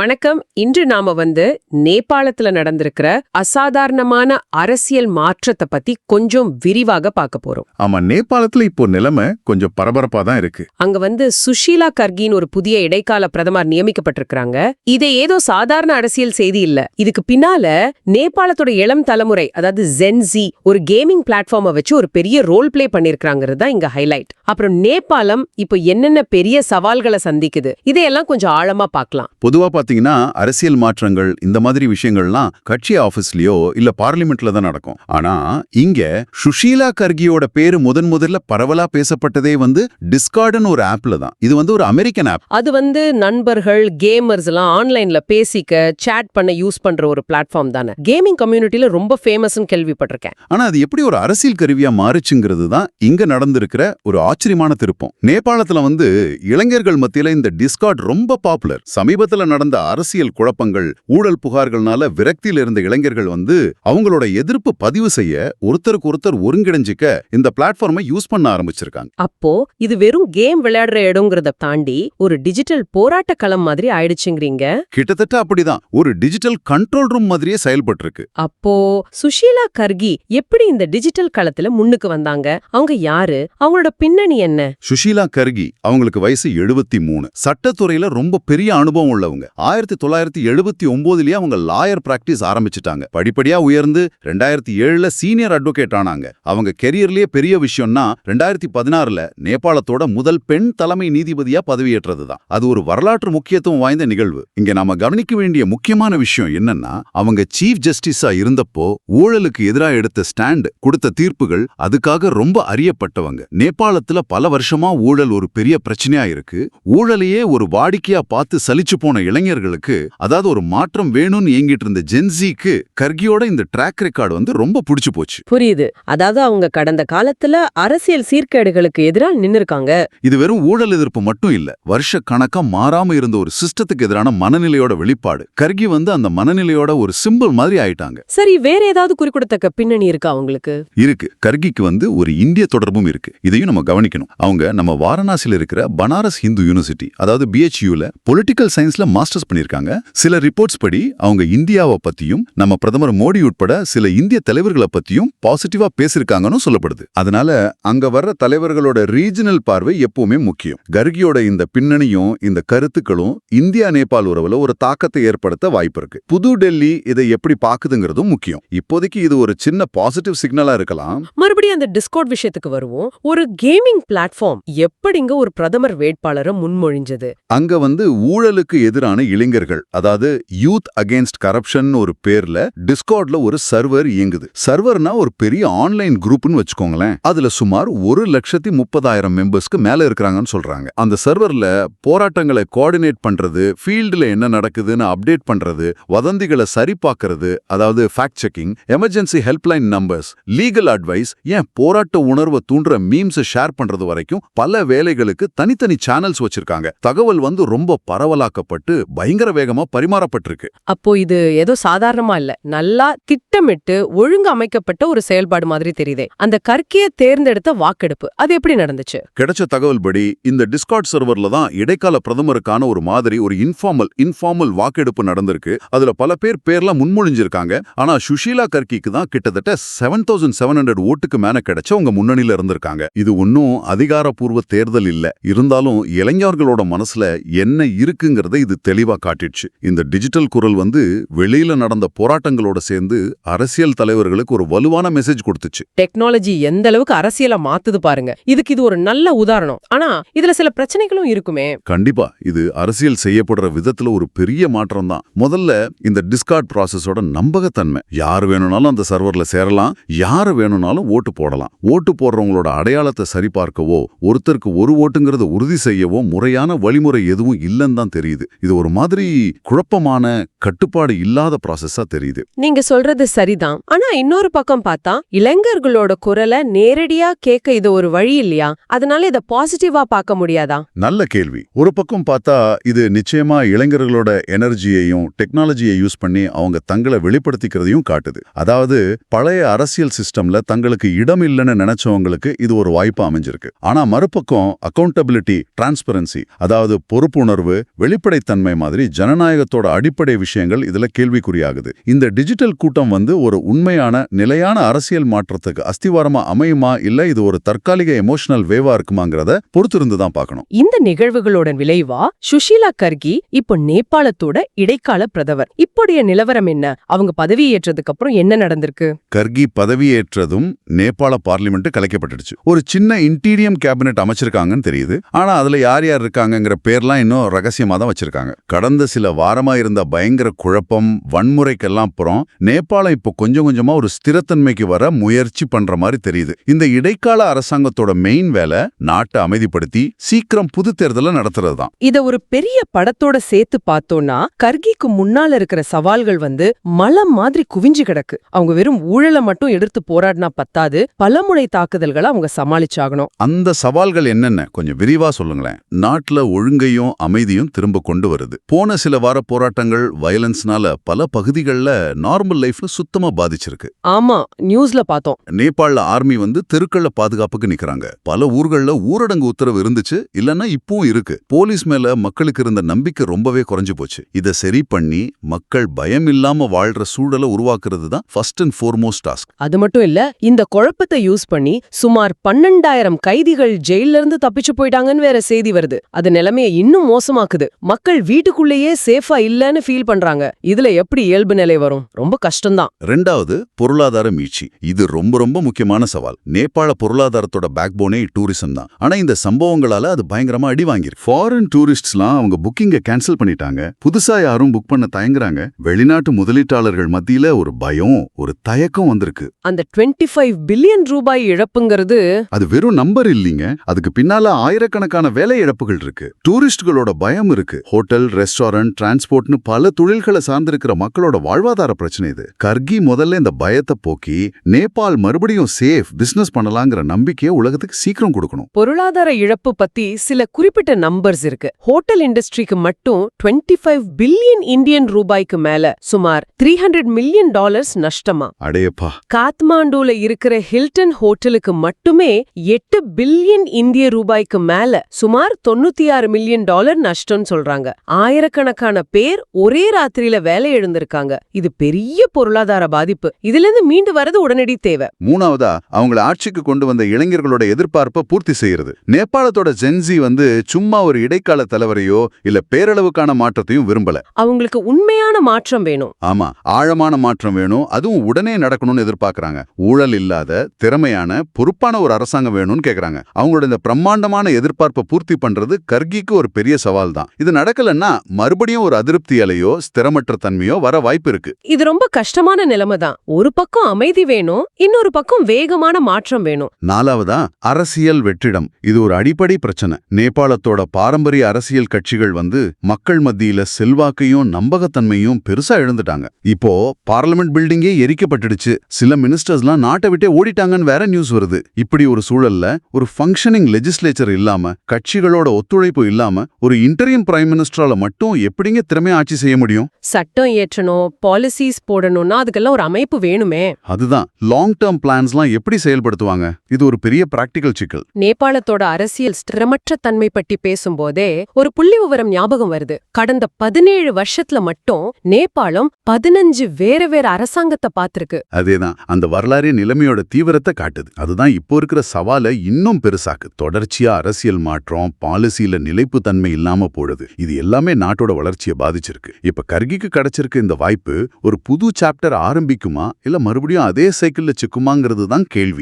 வணக்கம். இன்று நாம வந்து நேபாளத்துல நடந்திருக்கிற அசாதாரணமான அரசியல் மாற்றத்தை பத்தி கொஞ்சம் விரிவாக பார்க்க போறோம். ஆமா நேபாளத்துல இப்போ நிலைமை கொஞ்சம் பரபரப்பா தான் இருக்கு. அங்க வந்து சுஷீலா கர்கின்னு ஒரு புதிய இடைக்கால பிரதமர் நியமிக்கப்பட்டிருக்காங்க இது ஏதோ சாதாரண அரசியல் செய்தி இல்ல. இதுக்கு பின்னால நேபாளத்தோட இளம் தலைமுறை அதாவது ஜென்சி ஒரு கேமிங் பிளாட்ஃபார்மை வச்சு ஒரு பெரிய ரோல் பிளே பண்ணிருக்காங்கிறது தான் இங்க ஹைலைட் அப்புறம் நேபாளம் இப்போ என்னென்ன பெரிய சவால்களை சந்திக்குது இதையெல்லாம் கொஞ்சம் ஆழமா பார்க்கலாம். பொதுவா பாத்தீங்கன்னா அரசியல் மாற்றங்கள் இந்த மாதிரி விஷயங்கள்லாம் கட்சி ஆபீஸ்லயோ இல்ல பார்லிமெண்ட்ல தான் நடக்கும். ஆனா இங்க சுஷீலா கர்கியோட பேரு முதன் முதல்ல பரவலா பேசப்பட்டதே வந்து டிஸ்கார்டுன்னு ஒரு ஆப்ல தான். இது வந்து ஒரு அமெரிக்கன் ஆப். அது வந்து நண்பர்கள் கேமர்ஸ் எல்லாம் ஆன்லைன்ல பேசிக்க சேட் பண்ண யூஸ் பண்ற ஒரு பிளாட்ஃபார்ம் தானே. கேமிங் கம்யூனிட்டில ரொம்ப ஃபேமஸ்னு கேள்விப்பட்டிருக்கேன். ஆனா அது எப்படி ஒரு அரசியல் கருவியா மாறுச்சுங்கிறது தான் இங்க நடந்திருக்கிற ஒரு ஆச்சரியமான திருப்பம். நேபாளத்துல வந்து இளைஞர்கள் மத்தியில இந்த டிஸ்கார்ட் ரொம்ப பாப்புலர் சமீபத்துல நடந்த அரசியல் குழப்பங்கள் ஊழல் புகார்கள்னால விரக்தியில இருந்த இளைஞர்கள் வந்து அவங்களோட எதிர்ப்பு பதிவு செய்ய ஒருத்தருக்கு ஒருத்தர் ஒருங்கிணைஞ்சிக்க இந்த பிளாட்ஃபார்மை யூஸ் பண்ண ஆரம்பிச்சிருக்காங்க. அப்போ இது வெறும் கேம் விளையாடுற இடங்கிறத தாண்டி ஒரு டிஜிட்டல் போராட்ட களம் மாதிரி ஆயிடுச்சுங்கிறீங்க? கிட்டத்தட்ட அப்படிதான். ஒரு டிஜிட்டல் கண்ட்ரோல் ரூம் மாதிரியே செயல்பட்டு இருக்கு அப்போ சுஷீலா கர்கி எப்படி இந்த டிஜிட்டல் களத்துல முன்னுக்கு வந்தாங்க? அவங்க யாரு? அவங்களோட பின்னணி என்ன? சுஷீலா கர்கி அவங்களுக்கு வயசு எழுபத்தி மூணு. சட்டத்துறையில ரொம்ப பெரிய அனுபவம் உள்ளவங்க. ஆயிரத்தி தொள்ளாயிரத்தி எழுபத்தி ஒன்பதுலயே அவங்க லாயர் பிராக்டிஸ் ஆரம்பிச்சிட்டாங்க. படிப்படியா உயர்ந்து ரெண்டாயிரத்தி ஏழுல சீனியர் அட்வொகேட் ஆனாங்க. அவங்க கெரியர்லயே பெரிய விஷயம்னா ரெண்டாயிரத்தி பதினாறுல நேபாளத்தோட முதல் பெண் தலைமை நீதிபதியா பதவியேற்றதுதான். அது ஒரு வரலாற்று முக்கியத்துவம் வாய்ந்த நிகழ்வு. இங்க நாம கவனிக்க வேண்டிய முக்கியமான விஷயம் என்னன்னா அவங்க சீஃப் ஜஸ்டிஸா இருந்தப்போ ஊழலுக்கு எதிராக எடுத்த ஸ்டாண்ட் கொடுத்த தீர்ப்புகள் அதுக்காக ரொம்ப அறியப்பட்டவங்க. நேபாளத்துல பல வருஷமா ஊழல் ஒரு பெரிய பிரச்சனையா இருக்கு. ஊழலையே ஒரு வாடிக்கையா பார்த்து சலிச்சு போன இளைஞர்களுக்கு அதாவது ஒரு மாற்றம் வேணும்னு ஏங்கிட்டு இருந்த ஜென்சிக்கு கர்கியோட இந்த ட்ராக் ரெக்கார்டு வந்து ரொம்ப பிடிச்சு போச்சு. புரியுது. அதாவது அவங்க கடந்த காலத்துல அரசியல் சீர்கேடுகளுக்கு எதிராக நின்னுருக்காங்க. இது வெறும் ஊழல் எதிர்ப்பு மட்டும் இல்ல வருஷ கணக்கா மாறாம இருந்த ஒரு சிஸ்டத்துக்கு எதிரான மனநிலையோட வெளிப்பாடு. கர்கி வந்து அந்த மனநிலையோட ஒரு சிம்பிள் மாதிரி ஆயிட்டாங்க. சரி வேற ஏதாவது குறிப்பிடத்தக்க பின்னணி இருக்கா அவங்களுக்கு? இருக்கு. கர்கிக்கு வந்து ஒரு இந்திய தொடர்பும் இருக்கு. இதையும் நம்ம கவனிக்கணும். அவங்க நம்ம வாரணாசியில இருக்கிற பனாரஸ் ஹிந்து யூனிவர்சிட்டி அதாவது பிஹெச்யூல பொலிட்டிக்கல் சயின்ஸ்ல மாஸ்டர்ஸ் பண்ணிருக்காங்க. சில ரிப்போர்ட்ஸ் படி அவங்க இந்தியாவை பத்தியும் நம்ம பிரதமர் மோடி உட்பட சில இந்திய தலைவர்களை பத்தியும் பாசிட்டிவா பேசிருக்காங்கன்னு சொல்லப்படுது. அதனால அங்க வர்ற தலைவர்களோட ரீஜனல் பார்வை எப்பவுமே முக்கியம். கர்கியோட இந்த பின்னணியும் இந்த கருத்துக்களும் இந்தியா நேபாள் உறவுல ஒரு தாக்கத்தை ஏற்படுத்த வாய்ப்பு இருக்கு. புது டெல்லி இதை எப்படி பாக்குதுங்கிறதும் முக்கியம். இப்போதைக்கு இது ஒரு சின்ன பாசிட்டிவ் சிக்னலா இருக்கலாம். மறுபடியும் அந்த டிஸ்கவுட் விஷயத்துக்கு வருவோம். ஒரு கேமிங் பிளாட்ஃபார்ம் எப்படிங்க ஒரு பிரதமர் வேட்பாளரை முன்மொழிஞ்சது? அங்க வந்து ஊழலுக்கு எதிரான இளைஞர்கள் அதாவது யூத் அகேன்ஸ்ட் கரப்ஷன் ஒரு பேர்ல டிஸ்கார்ட்ல ஒரு சர்வர் இயங்குது. சர்வர்னா ஒரு பெரிய ஆன்லைன் குரூப்னு வச்சுக்கோங்களேன். அதுல சுமார் ஒரு லட்சத்தி முப்பதாயிரம் மெம்பர்ஸ்க்கு மேல இருக்கிறாங்கன்னு சொல்றாங்க. அந்த சர்வர்ல போராட்டங்களை கோஆர்டினேட் பண்றது ஃபீல்டுல என்ன நடக்குதுன்னு அப்டேட் பண்றது வதந்திகளை சரிபார்க்கறது அதாவது fact checking emergency helpline numbers legal advice ஏன் போராட்ட உணர்வை தூண்டுற மீம்ஸ் ஷேர் பண்றது வரைக்கும் பல வேலைகளுக்கு தனித்தனி சேனல்ஸ் வச்சிருக்காங்க. தகவல் வந்து ரொம்ப பரவலாக்கப்பட்டு பயங்கர வேகமா பரிமாறப்பட்டிருக்கு. அப்போ இது ஏதோ சாதாரணமா இல்ல. நல்லா திட்டமிட்டு ஒழுங்கு அமைக்கப்பட்ட ஒரு செயல்பாடு மாதிரி தெரியுதே. அந்த கற்கிய தேர்ந்தெடுத்த வாக்கெடுப்பு. அது எப்படி நடந்துச்சு? கிடைச்ச தகவல் படி இந்த டிஸ்கார்ட் சர்வர்ல தான் இடைக்கால பிரதமருக்கான ஒரு மாதிரி ஒரு இன்ஃபார்மல் இன்ஃபார்மல் வாக்கெடுப்பு நடந்திருக்கு. அதுல பல பேர் பேர்லாம் முன்மொழிஞ்சிருக்காங்க. ஆனா சுஷீலா கர்கிக்கு தான் கிட்டத்தட்ட செவன் தௌசண்ட் செவன் ஹண்ட்ரட் ஓட்டுக்கு மேல கிடைச்ச உங்க முன்னணியில இருந்திருக்காங்க. இது ஒன்னும் அதிகாரப்பூர்வ தேர்தல் இல்ல. இருந்தாலும் இளைஞர்களோட மனசுல என்ன இருக்குங்கிறத இது தெளிவா காட்டிடுச்சு. இந்த டிஜிட்டல் குரல் வந்து வெளியில நடந்த போராட்டங்களோட சேர்ந்து அரசியல் தலைவர்களுக்கு ஒரு வலுவான மெசேஜ் கொடுத்துச்சு. டெக்னாலஜி எந்த அளவுக்கு அரசியல மாத்துது பாருங்க. இதுக்கு இது ஒரு நல்ல உதாரணம். ஆனா இதுல சில பிரச்சனைகளும் இருக்குமே. கண்டிப்பா இது அரசியல் செய்யப்படுற விதத்துல ஒரு பெரிய மாற்றம் தான். முதல்ல இந்த டிஸ்கார்ட் ப்ராசஸோட நம்பகத்தன்மை. யார் வேணும்னாலும் அந்த சர்வர்ல சேரலாம். யார் வேணும்னாலும் ஓட்டு போடலாம். ஓட்டு போடுறவங்களோட அடையாளத்தை சரிபார்க்கவோ ஒருத்தருக்கு ஒரு ஓட்டுங்கிறத உறுதி செய்யவோ முறையான வழிமுறை எதுவும் இல்லைன்னு தான் தெரியுது. இது ஒரு மாதிரி குழப்பமான கட்டுப்பாடு இல்லாத ப்ராசஸா தெரியுது. நீங்க சொல்றது சரிதான். ஆனா இன்னொரு பக்கம் பார்த்தா இளைஞர்களோட குரலை நேரடியா கேட்க இது ஒரு வழி இல்லையா? அதனால இத பாசிட்டிவா பார்க்க முடியாதா? நல்ல கேள்வி. ஒரு பக்கம் பார்த்தா இது நிச்சயமா இளைஞர்களோட எனர்ஜியையும் டெக்னாலஜியை யூஸ் பண்ணி அவங்க தங்களை வெளிப்படுத்திக்கிறதையும் காட்டுது. அதாவது பழைய அரசியல் சிஸ்டம்ல தங்களுக்கு இடம் இல்லைன்னு நினைச்சவங்களுக்கு இது ஒரு வாய்ப்பா அமைஞ்சிருக்கு. ஆனா மறுபக்கம் அக்கௌண்டபிலிட்டி டிரான்ஸ்பரன்சி அதாவது பொறுப்புணர்வு வெளிப்படைத்தன்மை மாதிரி ஜனநாயகத்தோட அடிப்படை விஷயங்கள் இதுல கேள்விக்குறியாகுது. இந்த டிஜிட்டல் கூட்டம் வந்து ஒரு உண்மையான நிலையான அரசியல் மாற்றத்துக்கு அஸ்திவாரமா அமையுமா? இல்ல இது ஒரு தற்காலிக எமோஷனல் வேவா இருக்குமாங்கிறத பொறுத்திருந்து தான் பார்க்கணும். இந்த நிகழ்வுகளோட விளைவா சுஷீலா கர்கி இப்போ நேபாளத்தோட இடைக்கால பிரதமர். இப்போடைய நிலவரம் என்ன? அவங்க பதவியேற்றதுக்கு அப்புறம் என்ன நடந்திருக்கு? கர்கி பதவியேற்றதும் நேபாள பார்லிமெண்ட் கலைக்கப்பட்டுடுச்சு ஒரு சின்ன இன்டீரியம் கேபினெட் அமைச்சிருக்காங்கன்னு தெரியுது. ஆனா அதுல யார் யார் இருக்காங்கங்கிற பேர்லாம் இன்னும் ரகசியமா தான் வச்சிருக்காங்க. கடந்த சில வாரமா இருந்த பயங்கர குழப்பம் வன்முறைக்கெல்லாம் அப்புறம் நேபாளம் இப்போ கொஞ்சம் கொஞ்சமா ஒரு ஸ்திரத்தன்மைக்கு வர முயற்சி பண்ற மாதிரி தெரியுது. இந்த இடைக்கால அரசாங்கத்தோட மெயின் வேலை நாட்டை அமைதிப்படுத்தி சீக்கிரம் புது தேர்தலை நடத்துறது தான் இத ஒரு பெரிய படத்தோட சேர்த்து பார்த்தோம்னா கர்கிக்கு முன்னால இருக்கிற சவால்கள் வந்து மலம் மாதிரி குவிஞ்சு கிடக்கு. அவங்க வெறும் ஊழலை மட்டும் எதிர்த்து போராடினா பத்தாது பலமுனை தாக்குதல்களை அவங்க சமாளிச்சாகணும். அந்த சவால்கள் என்னென்ன? கொஞ்சம் விரிவா சொல்லுங்களேன். நாட்டுல ஒழுங்கையும் அமைதியும் திரும்ப கொண்டு வருது. போன சில வார போராட்டங்கள் வயலன்ஸ்னால பல பகுதிகளில் நார்மல் லைஃப்ல சுத்தமா பாதிச்சிருக்கு. ஆமா நியூஸ்ல பார்த்தோம். நேபாள்ல ஆர்மி வந்து தெருக்கள்ல பாதுகாப்புக்கு நிக்கறாங்க. பல ஊர்கள்ல ஊரடங்கு உத்தரவு இருந்துச்சு இல்லன்னா இப்பவும் இருக்கு. போலீஸ் மேல மக்களுக்கு இருந்த நம்பிக்கை ரொம்பவே குறைஞ்சு போச்சு. இத சரி பண்ணி மக்கள் பயம் இல்லாம வாழ்ற சூழலை உருவாக்குறது தான் ஃபர்ஸ்ட் அண்ட் ஃபோர்மோஸ்ட் டாஸ்க் அது மட்டும் இல்ல இந்த குழப்பத்தை யூஸ் பண்ணி சுமார் பன்னெண்டாயிரம் கைதிகள் ஜெயில இருந்து தப்பிச்சு போயிட்டாங்கன்னு வேற செய்தி வருது. அது நிலைமைய இன்னும் மோசமாக்குது. மக்கள் வீட்டுக்குள்ளேயே சேஃபா இல்லன்னு ஃபீல் பண்றாங்க. இதுல எப்படி இயல்பு நிலை வரும்? ரொம்ப கஷ்டம்தான். ரெண்டாவது பொருளாதார மீட்சி. இது ரொம்ப ரொம்ப முக்கியமான சவால். நேபாள பொருளாதாரத்தோட பேக்போனே டூரிசம் தான். ஆனா இந்த சம்பவங்களால அது பயங்கரமா அடி வாங்கிருக்கு ஃபாரின் டூரிஸ்ட்ஸ்லாம் அவங்க புக்கிங்க கேன்சல் பண்ணிட்டாங்க. புதுசா யாரும் புக் பண்ண தயங்குறாங்க. வெளிநாட்டு முதலீட்டாளர்கள் மத்தியில ஒரு பயம் ஒரு தயக்கம் வந்திருக்கு. அந்த 25 ஃபைவ் பில்லியன் ரூபாய் இழப்புங்கிறது அது வெறும் நம்பர் இல்லீங்க. அதுக்கு பின்னால ஆயிரக்கணக்கான வேலை இழப்புகள் இருக்கு. டூரிஸ்டுகளோட பயம் இருக்கு. ஹோட்டல் ரெஸ்டாரண்ட் டிரான்ஸ்போர்ட்னு பல தொழில்களை சார்ந்திருக்கிற மக்களோட வாழ்வாதார பிரச்சனை இது. கர்கி முதல்ல இந்த பயத்தை போக்கி நேபாள் மறுபடியும் சேஃப் பிசினஸ் பண்ணலாங்கிற நம்பிக்கையை உலகத்துக்கு சீக்கிரம் கொடுக்கணும். பொருளாதார இழப்பு பத்தி சில குறிப்பிட்ட நம்பர்ஸ் இருக்கு. ஹோட்டல் இண்டஸ்ட்ரிக்கு மட்டும் 25 ஃபைவ் பில்லியன் இந்தியன் ரூபாய்க்கு மேல சுமார் த்ரீ ஹண்ட்ரட் மில்லியன் டாலர்ஸ் நஷ்டமா? அடையப்பா. காத்மாண்டுல இருக்கிற ஹில்டன் ஹோட்டலுக்கு மட்டுமே எட்டு பில்லியன் இந்திய ரூபாய்க்கு மேல சுமார் தொண்ணூத்தி ஆறு மில்லியன் டாலர் நஷ்டம்னு சொல்றாங்க. ஆயிரக்கணக்கான பேர் ஒரே ராத்திரியில வேலை எழுந்திருக்காங்க. இது பெரிய பொருளாதார பாதிப்பு. இதுல இருந்து மீண்டு வரது உடனடி தேவை. மூணாவதா அவங்கள ஆட்சிக்கு கொண்டு வந்த இளைஞர்களோட எதிர்பார்ப்பை பூர்த்தி செய்யறது. நேபாளத்தோட ஜென்சி வந்து சும்மா ஒரு இடைக்கால தலைவரையோ இல்ல பேரளவுக்கான மாற்றத்தையும் விரும்பல. அவங்களுக்கு உண்மையான மாற்றம் வேணும். ஆமா ஆழமான மாற்றம் வேணும். அதுவும் உடனே நடக்கணும்னு எதிர்பார்க்கறாங்க. ஊழல் இல்லாத திறமையான பொறுப்பான ஒரு அரசாங்கம் வேணும்னு கேக்குறாங்க. அவங்களோட இந்த பிரம்மாண்டமான எதிர்பார்ப்பை பூர்த்தி பண்றது கர்கிக்கு ஒரு பெரிய சவால் தான் இது நடக்கலன்னா மறுபடியும் ஒரு அதிருப்தி அலையோ ஸ்திரமற்ற தன்மையோ வர வாய்ப்பு இருக்கு. இது ரொம்ப கஷ்டமான நிலைமை தான். ஒரு பக்கம் அமைதி வேணும் இன்னொரு பக்கம் வேகமான மாற்றம் வேணும். நாலாவதா அரசியல் வெற்றிடம். இது ஒரு அடிப்படை பிரச்சனை. நேபாளத்தோட பாரம்பரிய அரசியல் கட்சிகள் வந்து மக்கள் மத்தியில செல்வாக்கையும் நம்பகத்தன்மையும் பெருசா இழந்துட்டாங்க. இப்போ பார்லிமெண்ட் பில்டிங்கே எரிக்கப்பட்டுடுச்சு. சில மினிஸ்டர்ஸ்லாம் நாட்டை விட்டே ஓடிட்டாங்கன்னு வேற நியூஸ் வருது. இப்படி ஒரு சூழல்ல ஒரு ஃபங்க்ஷனிங் லெஜிஸ்லேச்சர் இல்லாம கட்சிகளோட ஒத்துழைப்பு இல்லாம ஒரு இன்டரியம் பிரைம் மினிஸ்டரால மட்டும் எப்படிங்க திறமையா ஆட்சி செய்ய முடியும்? சட்டம் ஏற்றணும் பாலிசிஸ் போடணும்னா அதுக்கெல்லாம் ஒரு அமைப்பு வேணுமே. அதுதான். லாங் டேர்ம் பிளான்ஸ்லாம் எப்படி செயல்படுத்துவாங்க? இது ஒரு பெரிய பிராக்டிக்கல் சிக்கல். நேபாளத்தோட அரசியல் ஸ்திரமற்ற தன்மை பற்றி பேசும்போதே ஒரு புள்ளி விவரம் ஞாபகம் வருது. கடந்த பதினேழு வருஷத்துல மட்டும் நேபாளம் பதினஞ்சு வேற வேற அரசாங்கத்தை பார்த்திருக்கு. அதேதான். அந்த வரலாறு நிலைமையோட தீவிரத்தை காட்டுது. அதுதான் இப்போ இருக்கிற சவாலை இன்னும் பெருசாக்கு. தொடர்ச்சியா அரசியல் மாற்றம் பாலிசியில நிலைப்புத்தன்மை இல்லாம போடுது இது எல்லாமே நாட்டோட வளர்ச்சியை பாதிச்சிருக்கு. இப்ப கர்கிக்கு கிடைச்சிருக்க இந்த வாய்ப்பு ஒரு புது சாப்டர் ஆரம்பிக்குமா? இல்ல மறுபடியும் அதே சைக்கிள்ல சிக்குமாங்கிறது தான் கேள்வி.